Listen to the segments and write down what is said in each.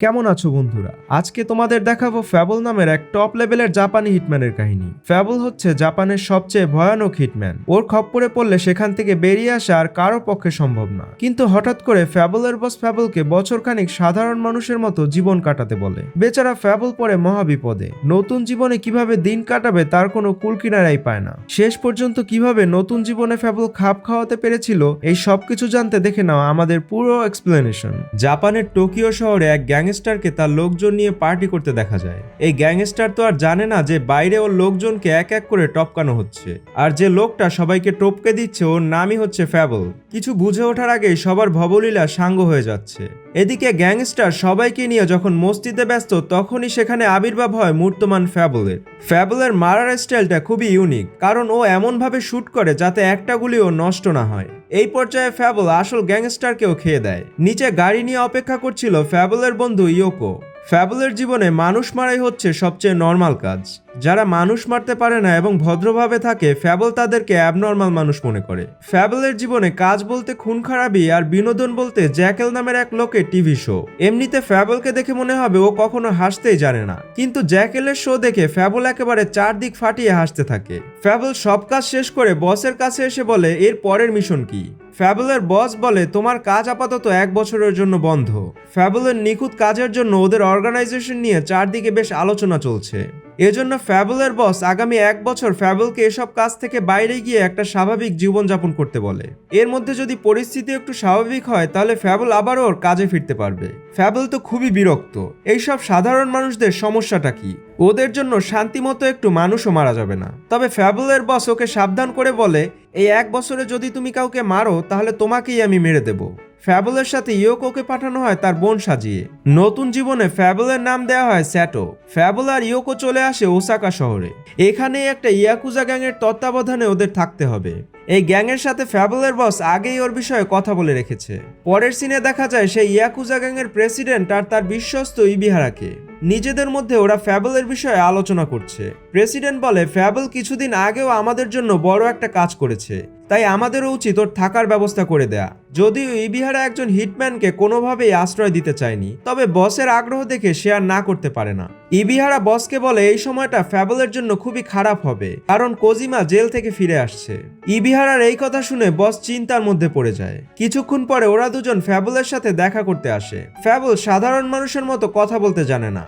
কেমন আছো বন্ধুরা? আজকে তোমাদের দেখাবো ফ্যাবল নামের এক টপ লেভেলের জাপানি হিটম্যানের কাহিনী। ফ্যাবল হচ্ছে জাপানের সবচেয়ে ভয়ানক হিটম্যান ওর খপ্পরে পড়লে সেখান থেকে বেরিয়ে আসা আর কারও পক্ষে সম্ভব না। কিন্তু হঠাৎ করে ফ্যাবলের বস ফ্যাবলকে বছরখানিক সাধারণ মানুষের মতো জীবন কাটাতে বলে। বেচারা ফ্যাবল পড়ে মহাবিপদে। নতুন জীবনে কীভাবে দিন কাটাবে তার কোনো কুলকিনারাই পায় না। শেষ পর্যন্ত কীভাবে নতুন জীবনে ফ্যাবল খাপ খাওয়াতে পেরেছিল, এই সবকিছু জানতে দেখে নাও আমাদের পুরো এক্সপ্লেনেশন জাপানের টোকিও শহরে এক গ্যাংস্টারকে তার লোকজন নিয়ে পার্টি করতে দেখা যায়। এই গ্যাংস্টার তো আর জানে না যে বাইরে ওর লোকজনকে এক এক করে টপকানো হচ্ছে। আর যে লোকটা সবাইকে টপকে দিচ্ছে, ওর নামই হচ্ছে ফ্যাবল। কিছু বুঝে ওঠার আগেই সবার ভবলীলা সাঙ্গ হয়ে যাচ্ছে। এদিকে গ্যাংস্টার সবাইকে নিয়ে যখন মস্তিতে ব্যস্ত, তখনই সেখানে আবির্ভাব হয় মূর্তমান ফ্যাবলের। ফ্যাবলের মারার স্টাইলটা খুবই ইউনিক, কারণ ও এমনভাবে শুট করে যাতে একটা গুলিও নষ্ট না হয়। এই পর্যায়ে ফ্যাবল আসল গ্যাংস্টারকেও খেয়ে দেয়। নিচে গাড়ি নিয়ে অপেক্ষা করছিল ফ্যাবলের বন্ধু ইয়োকো। ফ্যাবলের জীবনে মানুষ মারাই হচ্ছে সবচেয়ে নর্মাল কাজ। যারা মানুষ মারতে পারে না এবং ভদ্রভাবে থাকে, ফ্যাবল তাদেরকে অ্যাবনর্মাল মানুষ মনে করে। ফ্যাবলের জীবনে কাজ বলতে খুন খারাপি আর বিনোদন বলতে জ্যাকেল নামের এক লোকের টিভি শো এমনিতে ফ্যাবলকে দেখে মনে হবে ও কখনো হাসতেই জানে না। কিন্তু জ্যাকেলের শো দেখে ফ্যাবল একেবারে চারদিক ফাটিয়ে হাসতে থাকে। ফ্যাবল সব কাজ শেষ করে বসের কাছে এসে বলে, এর পরের মিশন কি? ফ্যাবলের বস বলে, তোমার কাজ আপাতত এক বছরের জন্য বন্ধ। ফ্যাবলের নিখুঁত কাজের জন্য ওদের অর্গানাইজেশন নিয়ে চারদিকে বেশ আলোচনা চলছে। এজন্য ফ্যাবলের বস আগামী এক বছর ফ্যাবলকে এসব কাজ থেকে বাইরে গিয়ে একটা স্বাভাবিক জীবনযাপন করতে বলে। এর মধ্যে যদি পরিস্থিতি একটু স্বাভাবিক হয়, তাহলে ফ্যাবল আবারও ওর কাজে ফিরতে পারবে। ফ্যাবল তো খুবই বিরক্ত। এইসব সাধারণ মানুষদের সমস্যাটা কি? ওদের জন্য শান্তিমতো একটু মানুষও মারা যাবে না। তবে ফ্যাবলের বস ওকে সাবধান করে বলে, এই এক বছরে যদি তুমি কাউকে মারো, তাহলে তোমাকেই আমি মেরে দেব। ফ্যাবলের সাথে ইয়োকোকে পাঠানো হয় তার বোন সাজিয়ে। নতুন জীবনে ফ্যাবলের নাম দেওয়া হয় স্যাটো। ফ্যাবল আর ইয়োকো চলে আসে ওসাকা শহরে। এখানেই একটা ইয়াকুজা গ্যাংয়ের তত্ত্বাবধানে ওদের থাকতে হবে। এই গ্যাংয়ের সাথে ফ্যাবলের বস আগেই ওর বিষয়ে কথা বলে রেখেছে। পরের সিনে দেখা যায় সেই ইয়াকুজা গ্যাংয়ের প্রেসিডেন্ট আর তার বিশ্বস্ত ইবিহারাকে। নিজেদের মধ্যে ওরা ফ্যাবলের বিষয়ে আলোচনা করছে। প্রেসিডেন্ট বলে, ফ্যাবল কিছুদিন আগেও আমাদের জন্য বড় একটা কাজ করেছে। তাই আমাদেরও উচিত ওর থাকার ব্যবস্থা করে দেয়া। যদিও ইবিহারা একজন হিটম্যানকে কোনোভাবেই আশ্রয় দিতে চায়নি, তবে বসের আগ্রহ দেখে সে আর না করতে পারে না। ইবিহারা বসকে বলে, এই সময়টা ফ্যাবলের জন্য খুবই খারাপ হবে, কারণ কোজিমা জেল থেকে ফিরে আসছে। ইবিহারার এই কথা শুনে বস চিন্তার মধ্যে পড়ে যায়। কিছুক্ষণ পরে ওরা দুজন ফ্যাবলের সাথে দেখা করতে আসে। ফ্যাবল সাধারণ মানুষের মতো কথা বলতে জানে না।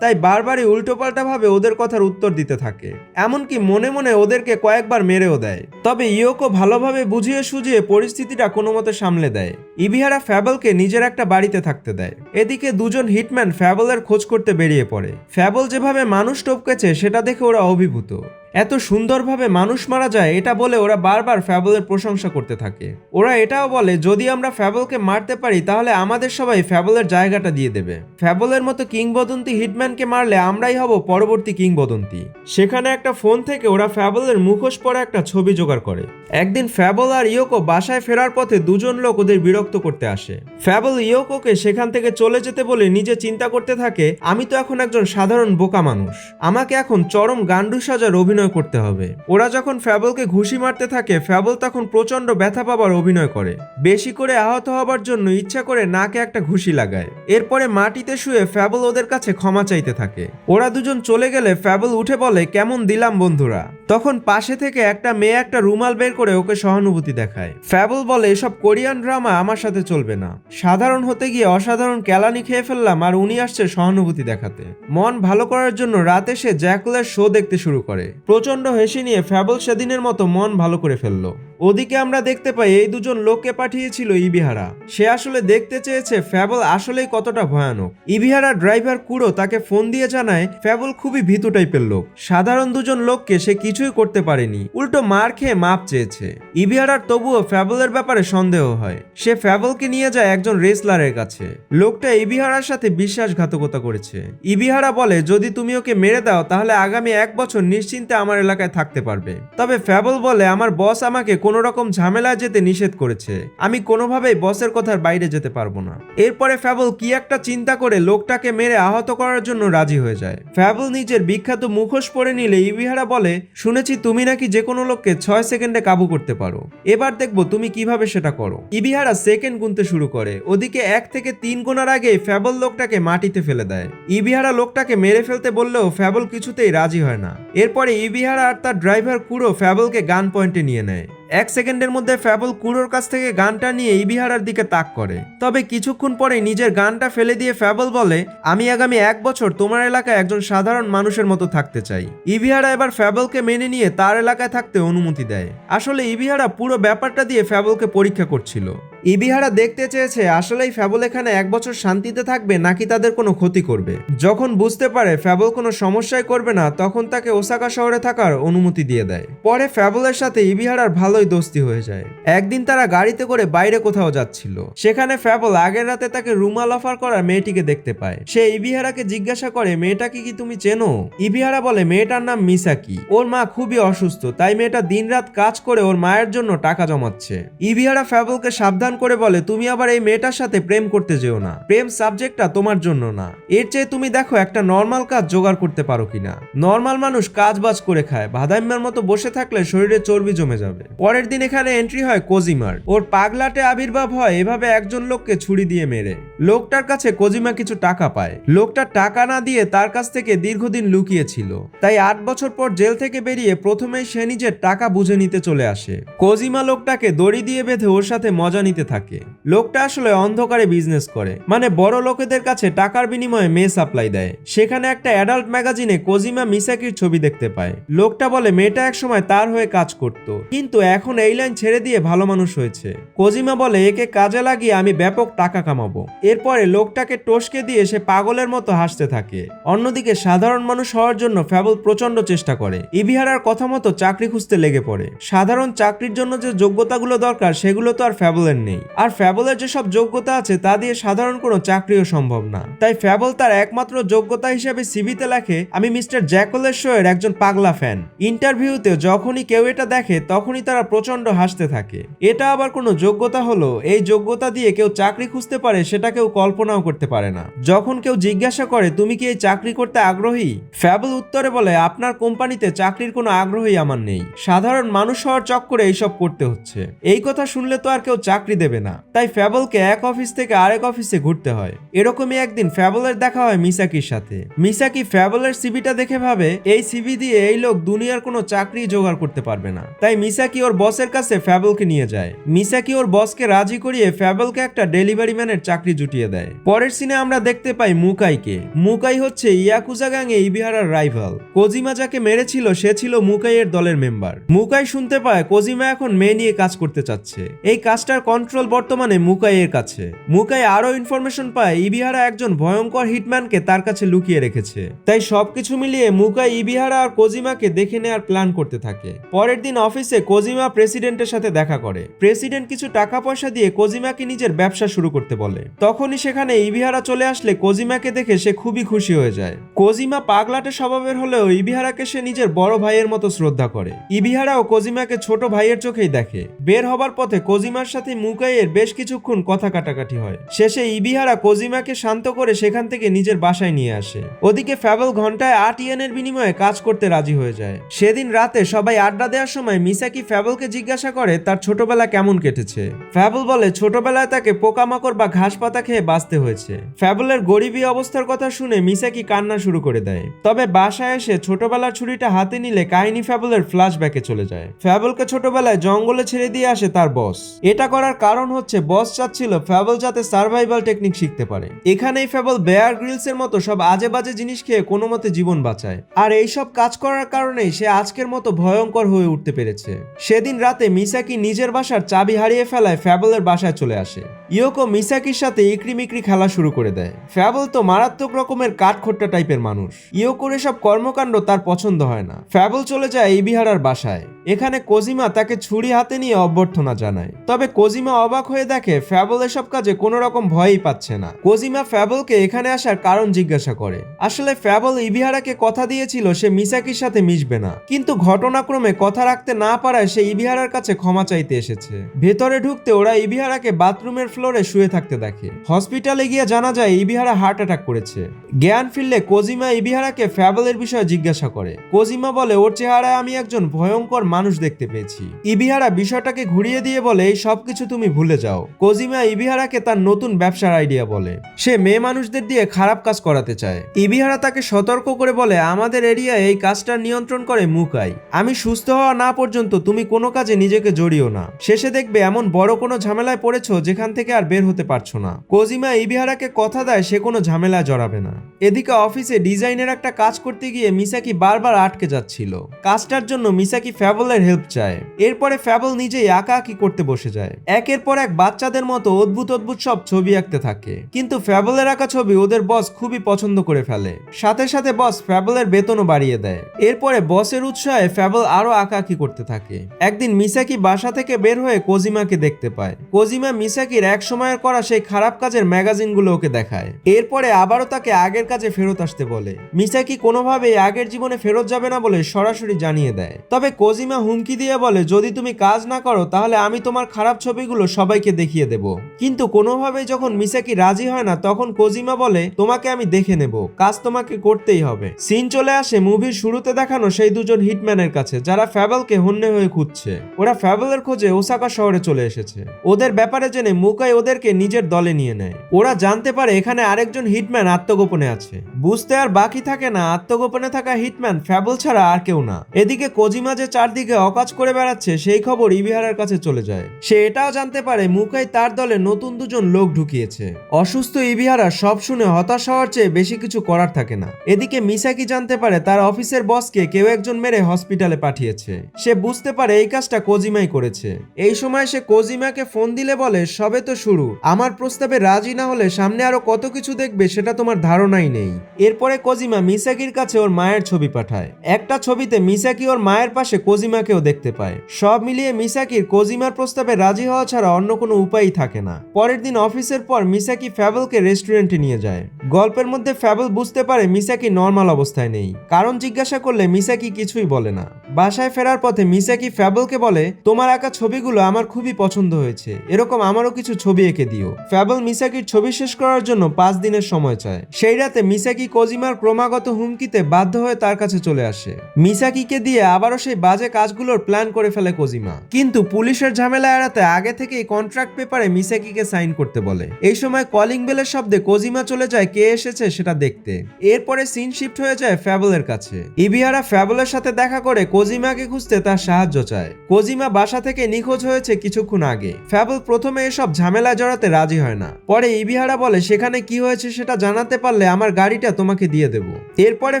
তাই বারবারই উল্টোপাল্টা ভাবে ওদের কথার উত্তর দিতে থাকে। এমনকি মনে মনে ওদেরকে কয়েকবার মেরেও দেয়। তবে ইয়োকো ভালোভাবে বুঝিয়ে সুঝিয়ে পরিস্থিতিটা কোনো মতে সামলে দেয়। ইবিহারা ফ্যাবলকে নিজের একটা বাড়িতে থাকতে দেয়। এদিকে দুজন হিটম্যান ফ্যাবলের খোঁজ করতে বেরিয়ে পড়ে। ফ্যাবল যেভাবে মানুষ টপকেছে, সেটা দেখে ওরা অভিভূত। এত সুন্দরভাবে মানুষ মারা যায়, এটা বলে ওরা বারবার ফ্যাবলের প্রশংসা করতে থাকে। ওরা এটাও বলে, যদি আমরা ফ্যাবলকে মারতে পারি, তাহলে আমাদের সবাই ফ্যাবলের জায়গাটা দিয়ে দেবে। ফ্যাবলের মতো কিংবদন্তি হিটম্যানকে মারলে আমরাই হব পরবর্তী কিংবদন্তি। সেখানে একটা ফোন থেকে ওরা ফ্যাবলের মুখোশ পরা একটা ছবি জোগাড় করে। একদিন ফ্যাবল আর ইয়োকো বাসায় ফেরার পথে দুজন লোক ওদের বিরক্ত করতে আসে। ফ্যাবল ইয়োকোকে সেখান থেকে চলে যেতে বলে নিজে চিন্তা করতে থাকে, আমি তো এখন একজন সাধারণ বোকা মানুষ। আমাকে এখন চরম গান্ডু সাজার অভিনয় করতে হবে। ওরা যখন ফ্যাবলকে ঘুষি মারতে থাকে, ফ্যাবল তখন প্রচণ্ড ব্যথা পাবার অভিনয় করে। বেশি করে আহত হবার জন্য ইচ্ছা করে নাকে একটা ঘুষি লাগায়। এরপরে মাটিতে শুয়ে ফ্যাবল ওদের কাছে ক্ষমা চাইতে থাকে। ওরা দুজন চলে গেলে ফ্যাবল উঠে বলে, কেমন দিলাম বন্ধুরা? তখন পাশে থেকে একটা মেয়ে একটা রুমাল বের করে ওকে সহানুভূতি দেখায়। ফ্যাবল বলে, এসব কোরিয়ান ড্রামা আমার সাথে চলবে না। সাধারণ হতে গিয়ে অসাধারণ ক্যালানি খেয়ে ফেললাম আর উনি আসছে সহানুভূতি দেখাতে। মন ভালো করার জন্য রাতে সে জ্যাকুলার শো দেখতে শুরু করে। প্রচণ্ড হেসে নিয়ে ফ্যাবল সেদিনের মতো মন ভালো করে ফেলল। ওদিকে আমরা দেখতে পাই, এই দুজন লোককে পাঠিয়েছিল ইবিহারা। সে আসলে দেখতে চেয়েছে ফ্যাবল আসলেই কতটা ভয়ানক। ইবিহারা ড্রাইভার কুড়ো তাকে ফোন দিয়ে জানায়, ফ্যাবল খুবই ভীতু টাইপের লোক। সাধারণ দুজন লোককে সে কিছুই করতে পারেনি। উল্টো মার খেয়ে মাপ চেয়েছে। ইবিহারার তবুও ফ্যাবলের ব্যাপারে সন্দেহ হয়। সে ফ্যাবলকে নিয়ে যায় একজন রেসলারের কাছে। লোকটা ইবিহারার সাথে বিশ্বাসঘাতকতা করেছে। ইবিহারা বলে, যদি তুমি ওকে মেরে দাও, তাহলে আগামী এক বছর নিশ্চিন্তে আমার এলাকায় থাকতে পারবে। তবে ফ্যাবল বলে, আমার বস আমাকে কোনো রকম ঝামেলায় যেতে নিষেধ করেছে। আমি কোনোভাবেই বসের কথার বাইরে যেতে পারব না। এরপরে ফ্যাবল কি একটা চিন্তা করে লোকটাকে মেরে আহত করার জন্য রাজি হয়ে যায়। ফ্যাবল নিজের বিখ্যাত মুখোশ পরে নিলে ইবিহারা বলে, শুনেছি তুমি নাকি যে কোনো লোককে ছয় সেকেন্ডে কাবু করতে পারো। এবার দেখব তুমি কীভাবে সেটা করো। ইবিহারা সেকেন্ড গুনতে শুরু করে। ওদিকে এক থেকে তিন গোনার আগে ফ্যাবল লোকটাকে মাটিতে ফেলে দেয়। ইবিহারা লোকটাকে মেরে ফেলতে বললেও ফ্যাবল কিছুতেই রাজি হয় না। এরপরে ইবিহারা আর তার ড্রাইভার কুড়ো ফ্যাবলকে গান পয়েন্টে নিয়ে নেয়। এক সেকেন্ডের মধ্যে ফ্যাবল কুড়োর কাছ থেকে গানটা নিয়ে ইবিহারার দিকে তাক করে। তবে কিছুক্ষণ পরে নিজের গানটা ফেলে দিয়ে ফ্যাবল বলে, আমি আগামী এক বছর তোমার এলাকায় একজন সাধারণ মানুষের মতো থাকতে চাই। ইবিহারা এবার ফ্যাবলকে মেনে নিয়ে তার এলাকায় থাকতে অনুমতি দেয়। আসলে ইবিহারা পুরো ব্যাপারটা দিয়ে ফ্যাবলকে পরীক্ষা করছিল। ইবিহারা দেখতে চেয়েছে, আসলেই ফ্যাবল এখানে এক বছর শান্তিতে থাকবে নাকি তাদের কোনো ক্ষতি করবে? যখন বুঝতে পারে ফ্যাবল কোনো সমস্যায় করবে না, তখন তাকে ওসাকা শহরে থাকার অনুমতি দিয়ে দেয়। পরে ফ্যাবলের সাথে ইবিহারার ভালোই দোস্তি হয়ে যায়। একদিন তারা গাড়িতে করে বাইরে কোথাও যাচ্ছিল। সেখানে ফ্যাবল আগের রাতে তাকে রুমাল অফার করার মেয়েটিকে দেখতে পায়। সে ইবিহারাকে জিজ্ঞাসা করে মেয়েটাকে কি তুমি চেনো? ইবিহারা বলে, মেয়েটার নাম মিসাকি। ওর মা খুবই অসুস্থ, তাই মেয়েটা দিনরাত কাজ করে ওর মায়ের জন্য টাকা জমাচ্ছে। ইবিহারা ফ্যাবলকে সাবধান করে বলে, তুমি আবার এই মেয়েটার সাথে প্রেম করতে যেও না। প্রেম সাবজেক্টটা তোমার জন্য না। এর চেয়ে তুমি দেখো একটা নর্মাল কাজ জোগাড় করতে পারো কিনা। নর্মাল মানুষ কাজ বাজ করে খায়। বাদাম্যার মতো বসে থাকলে শরীরে চর্বি জমে যাবে। পরের দিন এখানে এন্ট্রি হয় কোজিমার। ওর পাগলাটে আবির্ভাব হয় এভাবে একজন লোককে ছুরি দিয়ে মেরে। লোকটার কাছে কোজিমা কিছু টাকা পায়। লোকটা টাকা না দিয়ে তার কাছ থেকে দীর্ঘদিন লুকিয়েছিল। তাই আট বছর পর জেল থেকে বেরিয়ে প্রথমেই সে নিজের টাকা বুঝে নিতে চলে আসে। কোজিমা লোকটাকে দড়ি দিয়ে বেঁধে ওর সাথে মজা নিতে থাকে। লোকটা আসলে অন্ধকারে বিজনেস করে। মানে বড় লোকেদের কাছে টাকার বিনিময়ে মেয়ে সাপ্লাই দেয়। সেখানে একটা অ্যাডাল্ট ম্যাগাজিনে কোজিমা মিসাকির ছবি দেখতে পায়। লোকটা বলে, মেয়েটা একসময় তার হয়ে কাজ করত। কিন্তু এখন এই লাইন ছেড়ে দিয়ে ভালো মানুষ হয়েছে। কোজিমা বলে, একে কাজে লাগিয়ে আমি ব্যাপক টাকা কামাবো। এরপরে লোকটাকে টসকে দিয়ে সে পাগলের মতো হাসতে থাকে। অন্যদিকে সাধারণ মানুষ হওয়ার জন্য ফ্যাবল প্রচণ্ড চেষ্টা করে। ইবিহারার কথা মতো চাকরি খুঁজতে লেগে পড়ে। সাধারণ চাকরির জন্য যে যোগ্যতাগুলো দরকার, সেগুলো তো আর ফ্যাবলের নেই। আর ফ্যাবলের যেসব যোগ্যতা আছে, তা দিয়ে সাধারণ কোনো চাকরিও সম্ভব না। তাই ফ্যাবল তার একমাত্র যোগ্যতা হিসেবে সিভিতে লেখে, আমি মিস্টার জ্যাকলের শোয়ের একজন পাগলা ফ্যান। ইন্টারভিউতে যখনই কেউ এটা দেখে, তখনই তারা প্রচণ্ড হাসতে থাকে। এটা আবার কোনো যোগ্যতা হলো? এই যোগ্যতা দিয়ে কেউ চাকরি খুঁজতে পারে, সেটা কেউ কল্পনাও করতে পারে না। যখন কেউ জিজ্ঞাসা করে, তুমি কি এই চাকরি করতে আগ্রহী? ফ্যাবল উত্তরে বলে, আপনার কোম্পানিতে চাকরির কোনো আগ্রহই আমার নেই। সাধারণ মানুষ হওয়ার চক্করে এইসব করতে হচ্ছে। এই কথা শুনলে তো আর কেউ চাকরি দেবে না। তাই ফ্যাবলকে এক অফিস থেকে আরেক অফিসে ঘুরতে হয়। এরকমই একদিন ফ্যাবলের দেখা হয় মিসাকির সাথে। মিসাকি ফ্যাবলের সিভিটা দেখে ভাবে, এই সিভি দিয়ে এই লোক দুনিয়ার কোনো চাকরি জোগাড় করতে পারবে না। তাই মিসাকি ওর বসের কাছে ফ্যাবলকে নিয়ে যায়। মিসাকি ওর বসকে রাজি করিয়ে ফ্যাবলকে একটা ডেলিভারি ম্যানের চাকরি জুটিয়ে দেয়। পরের সিনে আমরা দেখতে পাই মুকাইকে। মুকাই হচ্ছে ইয়াকুজা গ্যাংয়ে ইবিহারার রাইভাল। কোজিমা যাকে মেরেছিল, সে ছিল মুকাইয়ের দলের মেম্বার। মুকাই শুনতে পায় কোজিমা এখন মেয়ে নিয়ে কাজ করতে চাচ্ছে। এই কাজটার কন্ট্রোল বর্তমানে মুকাইয়ের কাছে। মুকাই আরও ইনফরমেশন পায়, ইবিহারা একজন ভয়ঙ্কর হিটম্যানকে তার কাছে লুকিয়ে রেখেছে। তাই সবকিছু মিলিয়ে মুকাই ইবিহারা আর কোজিমাকে দেখে নেওয়ার প্ল্যান করতে থাকে। পরের দিন অফিসে কোজিমা প্রেসিডেন্টের সাথে দেখা করে। প্রেসিডেন্ট কিছু টাকা পয়সা দিয়ে কোজিমাকে নিজের ব্যবসা শুরু করতে বলে। তখনই সেখানে ইবিহারা চলে আসলে কোজিমাকে দেখে সে খুবই খুশি হয়ে যায়। কোজিমা পাগলাটে স্বভাবের হলেও ইবিহারাকে সে নিজের বড় ভাইয়ের মতো শ্রদ্ধা করে। ইবিহারাও কোজিমাকে ছোট ভাইয়ের চোখেই দেখে। বের হবার পথে কোজিমার সাথে মুকাইয়ের বেশ কিছুক্ষণ কথা কাটাকাটি হয়। শেষে ইবিহারা কোজিমাকে শান্ত করে সেখান থেকে নিজের বাসায় নিয়ে আসে। ওদিকে ফ্যাবল ঘন্টায় আট ইয়েনের বিনিময়ে কাজ করতে রাজি হয়ে যায়। সেদিন রাতে সবাই আড্ডা দেওয়ার সময় মিসাকি ফ্যাবলকে জিজ্ঞাসা করে, তার ছোটবেলা কেমন কেটেছে? ফ্যাবল বলে, ছোটবেলায় তাকে পোকামাকড় বা ঘাস পাতা খেয়ে বাঁচতে হয়েছে। ফ্যাবলের গরিবী অবস্থার কথা শুনে মিসাকি কান্না শুরু করে দেয়। তবে বাসায় এসে ছোটবেলার ছুরিটা হাতে নিলে কাহিনী ফ্যাবলের ফ্ল্যাশব্যাকে চলে যায়। ফ্যাবলকে ছোটবেলায় জঙ্গলে ছেড়ে দিয়ে আসে তার বস। এটা করার কারণ হচ্ছে বস চাচ্ছিল ফ্যাবল যাতে সার্ভাইভাল টেকনিক শিখতে পারে। এখানেই ফ্যাবল বেয়ার গ্রিলস এর মতো সব আজে বাজে জিনিস খেয়ে কোনো মতে জীবন বাঁচায়। আর এইসব কাজ করার কারণেই সে আজকের মতো ভয়ঙ্কর হয়ে উঠতে পেরেছে। সেদিন রাতে মিসাকি নিজের বাসার চাবি হারিয়ে ফেলায় ফ্যাবলের বাসায় চলে আসে। ইয়োকো মিসাকির সাথে ইকরি মিকরি খেলা শুরু করে দেয়। ফ্যাবল তো মারাত্মক রকমের কাঠখোট্টা টাইপের মানুষ। ইয়োকোর এসব কর্মকাণ্ড তার পছন্দ হয় না। ফ্যাবল চলে যায় ইবিহারার বাসায়। এখানে কোজিমা তাকে ছুরি হাতে নিয়ে অভ্যর্থনা জানায়। তবে কোজিমা অবাক হয়ে দেখে ফ্যাবল এসব কাজে কোনো রকম ভয়ই পাচ্ছে না। কোজিমা ফ্যাবলকে এখানে আসার কারণ জিজ্ঞাসা করে। আসলে ফ্যাবল ইবিহারাকে কথা দিয়েছিল সে মিসাকির সাথে মিশবে না। কিন্তু ঘটনাক্রমে কথা রাখতে না পারায় সে ইবিহারার কাছে ক্ষমা চাইতে এসেছে। ভেতরে ঢুকতে ওরা ইবিহারাকে বাথরুমের ফ্লোরে শুয়ে থাকতে দেখে। হসপিটালে গিয়ে জানা যায়, ইবিহারা হার্ট অ্যাটাক করেছে। জ্ঞান ফিরলে কোজিমা ইবিহারাকে ফ্যাবলের বিষয়ে জিজ্ঞাসা করে। কোজিমা বলে, ওর চেহারায় আমি একজন ভয়ঙ্কর মানুষ দেখতে পেয়েছি। ইবিহারা বিষয়টাকে ঘুরিয়ে দিয়ে বলে, এই সবকিছু তুমি ভুলে যাও। কোজিমা ইবিহারাকে তার নতুন ব্যবসার আইডিয়া বলে। সে মেয়ে মানুষদের দিয়ে খারাপ কাজ করাতে চায়। ইবিহারা তাকে সতর্ক করে বলে, আমাদের এরিয়ায় এই কাজটা নিয়ন্ত্রণ করে মুকাই। আমি সুস্থ হওয়া না পর্যন্ত তুমি কোনো কাজে নিজেকে জড়িও না। শেষে দেখবে এমন বড় কোনো ঝামেলায় পড়েছো যেখান থেকে আর বের হতে পারছ না। কোজিমা ইবিহারাকে কথা দেয়, সে কোনো ঝামেলায় জড়াবে না। এদিকে অফিসে ডিজাইনের একটা কাজ করতে গিয়ে মিসাকি বারবার আটকে যাচ্ছিল। কাজটার জন্য মিসাকি ফ্যাবলের হেল্প চায়। এরপরে ফ্যাবল নিজেই আঁকা আঁকি করতে বসে যায়। একের পর এক বাচ্চাদের মতো অদ্ভুত অদ্ভুত সব ছবি আঁকতে থাকে। কিন্তু ফ্যাবলের আঁকা ছবি ওদের বস খুবই পছন্দ করে ফেলে। সাথে সাথে বস ফ্যাবলের বেতনও বাড়িয়ে দেয়। এরপরে বসের উৎসাহে ফ্যাবল আরও আঁকাআঁকি করতে থাকে। একদিন মিসাকি বাসা থেকে বের হয়ে কোজিমাকে দেখতে পায়। কোজিমা মিসাকির এক সময়ের করা সেই খারাপ কাজের ম্যাগাজিনগুলো ওকে দেখায়। এরপরে আবারও তাকে আগের কাজে ফেরত আসতে বলে। মিসাকি কোনোভাবেই আগের জীবনে ফেরত যাবে না বলে সরাসরি জানিয়ে দেয়। তবে কোজিমা হুমকি দিয়ে বলে, যদি তুমি কাজ না করো, তাহলে আমি তোমার খারাপ ছবিগুলো সবাইকে দেখিয়ে দেব। কিন্তু কোনোভাবেই যখন মিসাকি রাজি হয় না, তখন কোজিমা বলে, তোমাকে আমি দেখে নেব। কাজ তোমাকে করতেই হবে। সিন চলে আসে মুভির শুরুতে দেখানো সেই দুজন হিটম্যানের কাছে, যারা ফ্যাবলকে হন্যে হয়ে খুঁজছে। ওরা ফ্যাবলের খোঁজে ওসাকা শহরে চলে এসেছে। ওদের ব্যাপারে জেনে মুকাই ওদেরকে নিজের দলে নিয়ে নেয়। ওরা জানতে পারে এখানে আরেকজন হিটম্যান আত্মগোপনে আছে। বুঝতে আর বাকি থাকে না, আত্মগোপনে থাকা হিটম্যান ফ্যাবল ছাড়া আর কেউ না। এদিকে কোজিমা যে চারদিকে অকাজ করে বেড়াচ্ছে, সেই খবর ইবিহারার কাছে চলে যায়। সে এটাও জানতে পারে মুকাই তার দলে নতুন দুজন লোক ঢুকিয়েছে। অসুস্থ ইবিহারা সব শুনে হতাশ হওয়ার চেয়ে বেশি কিছু করার থাকে না। এদিকে মিসাকি জানতে পারে তার অফিসের বসকে কেউ একজন মেরে হসপিটালে পাঠিয়েছে। সে বুঝতে পারে এই কাজটা কোজিমাই করেছে। এই সময় সে কোজিমাকে ফোন দিলে বলে, সবে তো শুরু। আমার প্রস্তাবে রাজি না হলে সামনে আরও কত কিছু দেখবে সেটা তোমার ধারণাই নেই। এরপরে কোজিমা মিসাকির কাছে ওর মায়ের ছবি পাঠায়। একটা ছবিতে মিসাকি ওর মায়ের পাশে কোজিমাকেও দেখতে পায়। সব মিলিয়ে মিসাকির কোজিমার প্রস্তাবে রাজি হওয়া ছাড়া অন্য কোনো উপায়ই থাকে না। পরের দিন অফিসের পর মিসাকি ফ্যাবলকে রেস্টুরেন্টে নিয়ে যায়। গল্পের মধ্যে ফ্যাবল বুঝতে পারে মিসাকি নর্মাল অবস্থায় নেই। কারণ জিজ্ঞাসা করলে মিসাকি কিছুই বলে না। বাসায় ফেরার পথে মিসাকি ফ্যাবলকে বলে, তোমার আঁকা ছবিগুলো আমার খুবই পছন্দ হয়েছে। এরকম আমারও কিছু ছবি এঁকে দিও। ফ্যাবল মিসাকির ছবি শেষ করার জন্য পাঁচ দিনের সময় চায়। সেই রাতে মিসাকি কোজিমার ক্রমাগত হুমকিতে বাধ্য হয়ে তার কাছে চলে আসে। মিসাকিকে দিয়ে আবারও সেই বাজে কাজগুলোর প্ল্যান করে ফেলে কোজিমা। কিন্তু পুলিশের ঝামেলা এড়াতে আগে থেকেই কন্ট্রাক্ট পেপারে মিসাকিকে সাইন করতে বলে। এই সময় কলিং বেলের শব্দে কোজিমা চলে যায় কে এসেছে সেটা দেখতে। এরপরে সিন শিফট হয়ে যায় ফ্যাবলের কাছে। ইবিহারা ফ্যাবলের সাথে দেখা করে কোজিমাকে খুঁজতে তার সাহায্য চায়। কোজিমা বাসা থেকে নিখোঁজ হয়েছে কিছুক্ষণ আগে। ফ্যাবল প্রথমে এসব ঝামেলা জড়াতে রাজি হয় না। পরে ইবিহারা বলে, সেখানে কি হয়েছে সেটা জানাতে পারলে আমার গাড়িটা তোমাকে দিয়ে দেব। এরপরে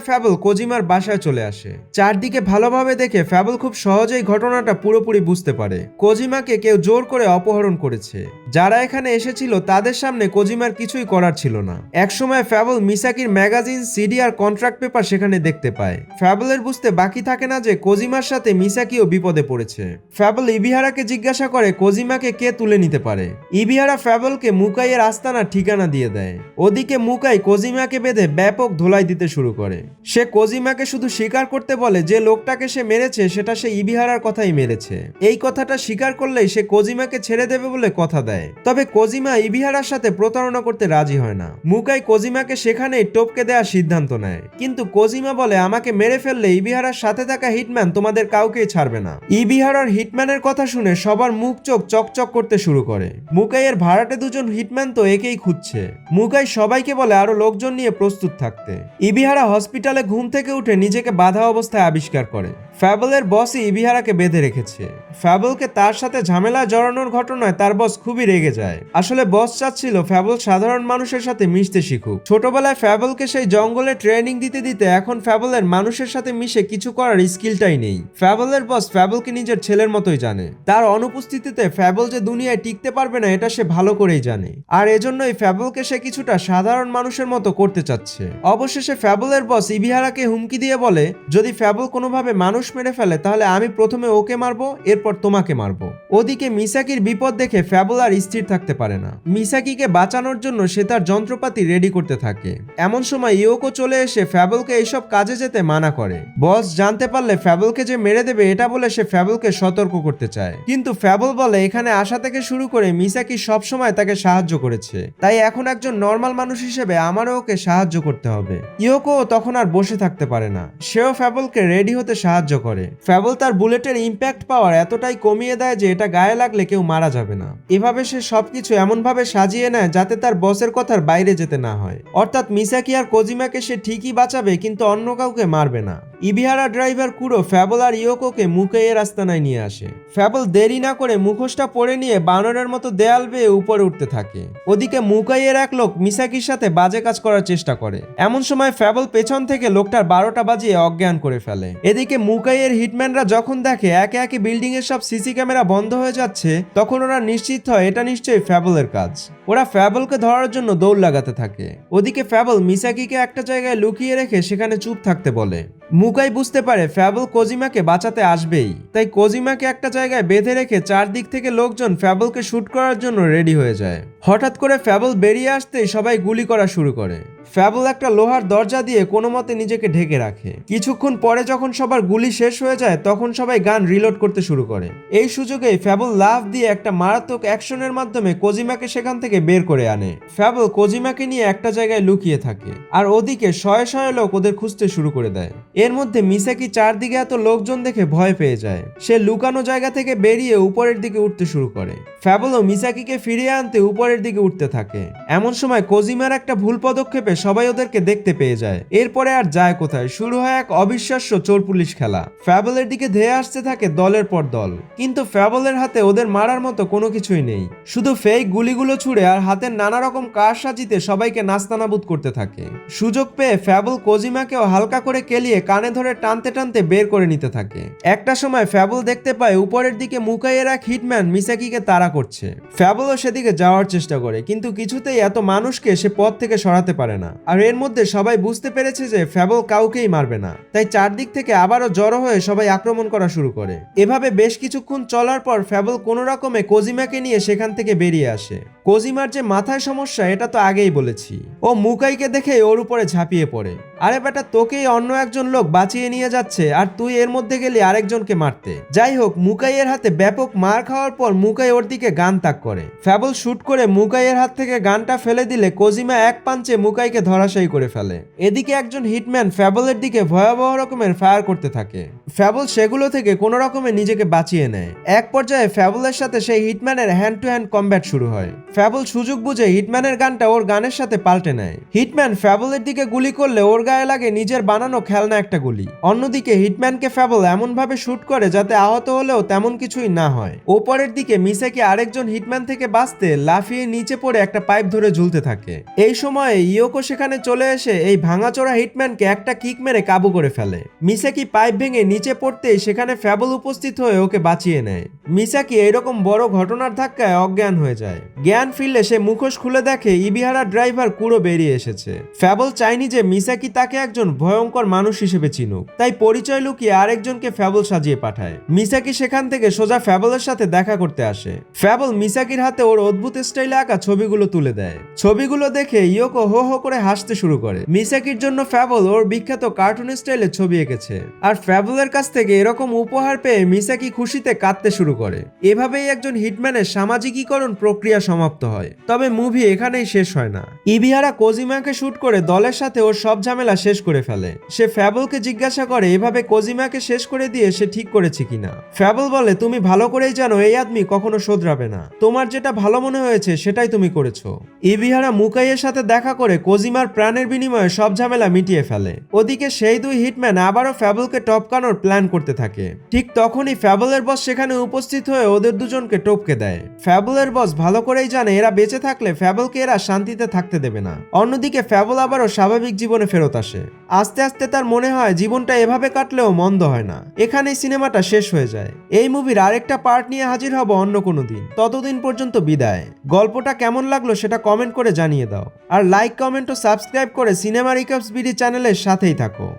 ফ্যাবল কোজিমার বাসায় চলে আসে। চারদিকে ভালোভাবে দেখে ফ্যাবল খুব সহজেই ঘটনাটা পুরোপুরি বুঝতে পারে। কোজিমাকে কেউ জোর করে অপহরণ করেছে। যারা এখানে এসেছিল, তাদের সামনে কোজিমার কিছুই করার ছিল না। একসময় ফ্যাবল মিসাকির ম্যাগাজিন, সিডি আর কন্ট্রাক্ট পেপার সেখানে দেখতে পায়। ফ্যাবলের বুঝতে বাকি থাকে না যে, কোজিমার সাথে মিসাকিও বিপদে পড়েছে। ফ্যাবল ইবিহারাকে জিজ্ঞাসা করে, কোজিমাকে কে তুলে নিতে পারে? ইবিহারা ফ্যাবলকে মুকাইয়ের আস্তানার ঠিকানা দিয়ে দেয়। ওদিকে মুকাই কোজিমাকে বেঁধে ব্যাপক ধোলাই দিতে শুরু করে। সে কোজিমাকে শুধু স্বীকার করতে বলে, যে লোকটাকে সে মেরেছে, সেটা সে ইবিহারার কথাই মেরেছে। এই কথাটা স্বীকার করলেই সে কোজিমাকে ছেড়ে দেবে বলে কথা দেয়। তবে কোজিমা ইবিহারার সাথে প্রতারণা করতে রাজি হয় না। মুকাই কোজিমাকে সেখানেই টপকে দেওয়ার সিদ্ধান্ত নেয়। কিন্তু কোজিমা বলে, আমাকে মেরে ফেললে ইবিহারার সাথে থাকা হিটম্যান তোমাদের কাউকেই ছাড়বে না। ইবিহারার হিটম্যানের কথা শুনে সবার মুখ চোখ চকচক করতে শুরু করে। মুকাইয়ের ভাড়াটে দুজন হিটম্যান তো একেই খুঁজছে। মুকাই সবাইকে বলে আরও লোকজন নিয়ে প্রস্তুত থাকতে। ইবিহারা হসপিটালে ঘুম থেকে উঠে নিজেকে বাধা অবস্থায় আবিষ্কার করে। ফ্যাবলের বসই ইবিহারাকে বেঁধে রেখেছে। ফ্যাবলকে তার সাথে ঝামেলা জড়ানোর ঘটনায় তার বস খুবই রেগে যায়। আসলে বস চাচ্ছিল ফ্যাবল সাধারণ মানুষের সাথে মিশতে শিখুক। ছোটবেলায় ফ্যাবলকে সেই জঙ্গলে ট্রেনিং দিতে দিতে এখন ফ্যাবলের মানুষের সাথে মিশে কিছু করার স্কিলটাই নেই। ফ্যাবলের বস ফ্যাবলকে নিজের ছেলের মতোই জানে। তার অনুপস্থিতিতে ফ্যাবল যে দুনিয়ায় টিকতে পারবে না এটা সে ভালো করেই জানে। আর এজন্যই ফ্যাবলকে সে কিছুটা সাধারণ মানুষের মতো করতে চাচ্ছে। অবশেষে ফ্যাবলের বস ইবিহারাকে হুমকি দিয়ে বলে, যদি ফ্যাবল কোনোভাবে মানুষ মেরে ফেলে, তাহলে আমি প্রথমে ওকে মারবো, এরপর তোমাকে মারবো। ওদিকে মিসাকির বিপদ দেখে ফ্যাবল আর স্থির থাকতে পারে না। মিসাকিকে বাঁচানোর জন্য সে তার যন্ত্রপাতি রেডি করতে থাকে। এমন সময় ইয়োকো চলে এসে ফ্যাবলকে এইসব কাজে যেতে মানা করে। বস জানতে পারলে ফ্যাবলকে যে মেরে দেবে, এটা বলে সে ফ্যাবলকে সতর্ক করতে চায়। কিন্তু ফ্যাবল বলে, এখানে আসা থেকে শুরু করে মিসাকি সবসময় তাকে সাহায্য করেছে? তাই এখন একজন নর্মাল মানুষ হিসেবে আমারও ওকে সাহায্য করতে হবে। ইয়োকো তখন আর বসে থাকতে পারে না। সেও ফ্যাবলকে রেডি হতে সাহায্য করে। ফ্যাবল তার বুলেটের ইম্প্যাক্ট পাওয়ার এতটাই কমিয়ে দেয় যে এটা গায়ে লাগলে কেউ মারা যাবে না। এভাবে সে সবকিছু এমনভাবে সাজিয়ে নেয় যাতে তার বসের কথার বাইরে যেতে না হয়। অর্থাৎ মিসাকি আর কোজিমাকে সে ঠিকই বাঁচাবে কিন্তু অন্য কাউকে মারবে না। ইবিহারা ড্রাইভার কুরো ফ্যাবল আর ইয়োকোকে মুকেইয়ের আস্তানায় নিয়ে আসে। ফ্যাবল দেরি না করে মুখোশটা পরে নিয়ে বানরের মতো দেয়াল বেয়ে উপরে উঠতে থাকে। ওদিকে মুকাইয়ের এক লোক মিসাকির সাথে বাজে কাজ করার চেষ্টা করে। এমন সময় ফ্যাবল পেছন থেকে লোকটার বারোটা বাজিয়ে অজ্ঞান করে ফেলে। এদিকে মুকাইয়ের হিটম্যানরা যখন দেখে একে একে বিল্ডিং এর সব সিসি ক্যামেরা বন্ধ হয়ে যাচ্ছে, তখন ওরা নিশ্চিত হয় এটা নিশ্চয়ই ফ্যাবলের কাজ। ওরা ফ্যাবলকে ধরার জন্য দৌড় লাগাতে থাকে। ওদিকে ফ্যাবল মিসাকিকে একটা জায়গায় লুকিয়ে রেখে সেখানে চুপ থাকতে বলে। মুকাই বুঝতে পারে ফ্যাবল কোজিমাকে বাঁচাতে আসবেই। তাই কোজিমাকে একটা জায়গায় বেঁধে রেখে চারদিক থেকে লোকজন ফ্যাবলকে শ্যুট করার জন্য রেডি হয়ে যায়। হঠাৎ করে ফ্যাবল বেরিয়ে আসতেই সবাই গুলি করা শুরু করে। ফ্যাবল একটা লোহার দরজা দিয়ে কোনো মতে নিজেকে ঢেকে রাখে। কিছুক্ষণ পরে যখন সবার গুলি শেষ হয়ে যায়, তখন সবাই গান রিলোড করতে শুরু করে। এই সুযোগে ফ্যাবল লাভ দিয়ে একটা মারাত্মক অ্যাকশনের মাধ্যমে কোজিমাকে সেখান থেকে বের করে আনে। ফ্যাবল কোজিমাকে নিয়ে একটা জায়গায় লুকিয়ে থাকে, আর ওদিকে শয়ে শয়ে লোক ওদের খুঁজতে শুরু করে দেয়। এর মধ্যে মিসাকি চারদিকে এত লোকজন দেখে ভয় পেয়ে যায়। সে লুকানো জায়গা থেকে বেরিয়ে উপরের দিকে উঠতে শুরু করে। ফ্যাবলও মিসাকিকে ফিরিয়ে আনতে উপরের দিকে উঠতে থাকে। এমন সময় কোজিমার একটা ভুল পদক্ষেপে সবাই ওদেরকে দেখতে পেয়ে যায়। এরপরে আর যায় কোথায়? শুরু হয় এক অবিশ্বাস্য চোর পুলিশ খেলা। ফ্যাবলের দিকে ধেয়ে আসতে থাকে দলের পর দল। কিন্তু ফ্যাবলের হাতে ওদের মারার মতো কোনো কিছুই নেই। শুধু ফেক গুলিগুলো ছুড়ে আর হাতের নানা রকম কার সাজিতে সবাইকে নাস্তানাবুদ করতে থাকে। সুযোগ পেয়ে ফ্যাবল কোজিমাকেও হালকা করে কেলিয়ে কানে ধরে টানতে টানতে বের করে নিতে থাকে। একটা সময় ফ্যাবল দেখতে পায় উপরের দিকে মুকাইয়ের এক হিটম্যান মিসাকিকে তাড়া করছে। ফ্যাবলও সেদিকে যাওয়ার চেষ্টা করে, কিন্তু কিছুতেই এত মানুষকে সে পথ থেকে সরাতে পারে না। আর এর মধ্যে সবাই বুঝতে পেরেছে যে ফ্যাবল কাউকেই মারবে না। তাই চারদিক থেকে আবারও জড়ো হয়ে সবাই আক্রমণ করা শুরু করে। এভাবে বেশ কিছুক্ষণ চলার পর ফ্যাবল কোনো রকমে কোজিমাকে নিয়ে সেখান থেকে বেরিয়ে আসে। কোজিমার যে মাথায় সমস্যা, এটা তো আগেই বলেছি। ও মুকাইকে দেখে ওর উপরে ঝাঁপিয়ে পড়ে। আরে বেটা, তোকেই অন্য একজন লোক বাঁচিয়ে নিয়ে যাচ্ছে, আর তুই এর মধ্যে গেলি আরেকজনকে মারতে। যাই হোক, মুকাইয়ের হাতে ব্যাপক মার খাওয়ার পর মুকাই ওর দিকে গান তাক করে। ফ্যাবল শুট করে মুকাইয়ের হাত থেকে গানটা ফেলে দিলে কোজিমা এক পাঞ্চে মুকাইকে ধরাশায়ী করে ফেলে। এদিকে একজন হিটম্যান ফ্যাবলের দিকে ভয়াবহ রকমের ফায়ার করতে থাকে। ফ্যাবল সেগুলো থেকে কোনো রকমে নিজেকে বাঁচিয়ে নেয়। এক পর্যায়ে ফ্যাবলের সাথে সেই হিটম্যানের হ্যান্ড টু হ্যান্ড কম্ব্যাট শুরু হয়। ফ্যাবল সুযোগ বুঝে হিটম্যানের গানটা ওর গানের সাথে পাল্টে নেয়। হিটম্যান ফ্যাবলের দিকে গুলি করলে ওর গায়ে লাগে নিজের বানানো খেলনা একটা গুলি। অন্যদিকে হিটম্যানকে ফ্যাবল এমন ভাবে শুট করে যাতে আহত হলেও তেমন কিছুই না হয়। ওপরের দিকে মিসাকে আরেকজন হিটম্যান থেকে বাঁচতে লাফিয়ে নিচে পড়ে একটা পাইপ ধরে ঝুলতে থাকে। এই সময়ে ইয়োকো সেখানে চলে এসে এই ভাঙাচোরা হিটম্যানকে একটা কিক মেরে কাবু করে ফেলে। মিসাকি পাইপ ভেঙে নিচে পড়তেই সেখানে ফ্যাবল উপস্থিত হয়ে ওকে বাঁচিয়ে নেয়। মিসাকি এরকম বড় ঘটনার ধাক্কায় অজ্ঞান হয়ে যায়। জ্ঞান ফিরলে সে মুখোশ খুলে দেখে ইবিহারা ড্রাইভার কুড়ো বেরিয়ে এসেছে। ফ্যাবল চাইনি যে মিসাকি তাকে একজন ভয়ঙ্কর মানুষ হিসেবে চিনুক। তাই পরিচয় লুকিয়ে আরেকজনকে ফ্যাবল সাজিয়ে পাঠায়। মিসাকি সেখান থেকে সোজা ফ্যাবলের সাথে দেখা করতে আসে। ফ্যাবল মিসাকির হাতে ওর অদ্ভুত স্টাইলে আঁকা ছবিগুলো তুলে দেয়। ছবিগুলো দেখে ইয়োকো হো হো করে হাসতে শুরু করে। মিসাকির জন্য ফ্যাবল ওর বিখ্যাত কার্টুন স্টাইলে ছবি এঁকেছে। আর ফ্যাবলের কাছ থেকে এরকম উপহার পেয়ে মিসাকি খুশিতে কাঁদতে শুরু করে। এভাবেই একজন হিটম্যানের সামাজিকীকরণ প্রক্রিয়া সমাপ্ত হয়। তবে মুভি এখানেই শেষ হয় না। ইবিহারা কোজিমাকে শুট করে দলের সাথে ওর সব ঝামেলা শেষ করে ফেলে। সে ফ্যাবলকে জিজ্ঞাসা করে, এভাবে কোজিমাকে শেষ করে দিয়ে সে ঠিক করেছে কিনা? ফ্যাবল বলে, তুমি ভালো করেই জানো, এই আদমি কখনো শোধরাবে না। তোমার যেটা ভালো মনে হয়েছে, সেটাই তুমি করেছ। ইবিহারা মুকাইয়ের সাথে দেখা করে কোজিমার প্রাণের বিনিময়ে সব ঝামেলা মিটিয়ে ফেলে। ওদিকে সেই দুই হিটম্যান আবারও ফ্যাবলকে টপকানোর প্ল্যান করতে থাকে। ঠিক তখনই ফ্যাবলের বস সেখানে উপস্থিত হয়ে ওদের দুজনকে টপকে দেয়। ফ্যাবলের বস ভালো করেই জানে এরা বেঁচে থাকলে ফ্যাবলকে এরা শান্তিতে থাকতে দেবে না। অন্যদিকে ফ্যাবল আবারও স্বাভাবিক জীবনে ফেরত আসে। আস্তে আস্তে তার মনে হয় জীবনটা এভাবে কাটলেও মন্দ হয় না। এখানেই সিনেমাটা শেষ হয়ে যায়। এই মুভির আরেকটা পার্ট নিয়ে হাজির হব অন্য কোনো দিন। ততদিন পর্যন্ত বিদায়। গল্পটা কেমন লাগল সেটা কমেন্ট করে জানিয়ে দাও। আর লাইক, কমেন্ট ও সাবস্ক্রাইব করে সিনেমা রিকাপস বিডি চ্যানেলের সাথেই থাকো।